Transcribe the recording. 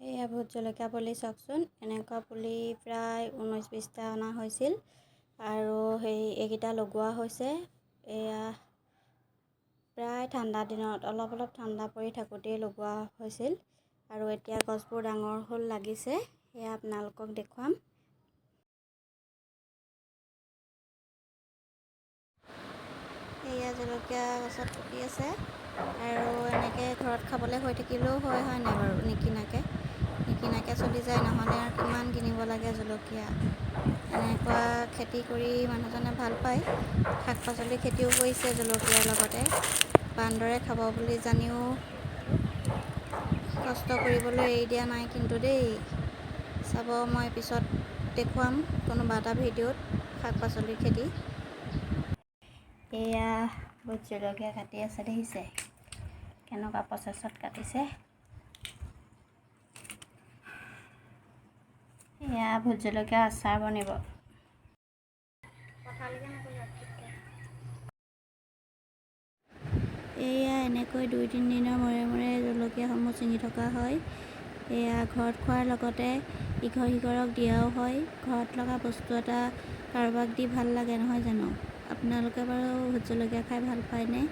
এয়া ভোট জলকীয়া পুলি চাওকচোন। এনেকুৱা পুলি প্ৰায় ঊনৈছ বিছটা অনা হৈছিল আৰু সেই এইকেইটা লগোৱা হৈছে। এয়া প্ৰায় ঠাণ্ডা দিনত অলপ অলপ ঠাণ্ডা পৰি থাকোঁতেই লগোৱা হৈছিল। আৰু এতিয়া গছবোৰ ডাঙৰ হ'ল লাগিছে। সেয়া আপোনালোকক দেখুৱাম। এয়া জলকীয়া গছত ফুটি আছে। আৰু এনেকৈ ঘৰত খাবলৈ হৈ থাকিলেও হয় নাই বাৰু? লাগে জলকীয়া। এনেকুৱা খেতি কৰি মানুহজনে ভাল পায়। শাক পাচলি খেতিও কৰিছে জলকীয়াৰ লগতে। বান্দৰে খাব বুলি জানিও কষ্ট কৰিবলৈ এৰি দিয়া নাই কিন্তু দেই। চাব মই পিছত দেখুৱাম কোনোবা এটা ভিডিঅ'ত শাক পাচলিৰ খেতি। এয়া ভোট জলকীয়া কাটি আছে দেখিছে। কেনেকুৱা প্ৰচেছত কাটিছে এয়া ভোট জলকীয়া আচাৰ বনিব। এয়া এনেকৈ দুই তিনিদিনৰ মূৰে মূৰে জলকীয়াসমূহ ছিঙি থকা হয়। এয়া ঘৰত খোৱাৰ লগতে ইঘৰ সিঘৰক দিয়াও হয়। ঘৰত লগা বস্তু এটা কাৰোবাক দি ভাল লাগে নহয় জানো? আপোনালোকে বাৰু ভোট জলকীয়া খাই ভাল পায়নে?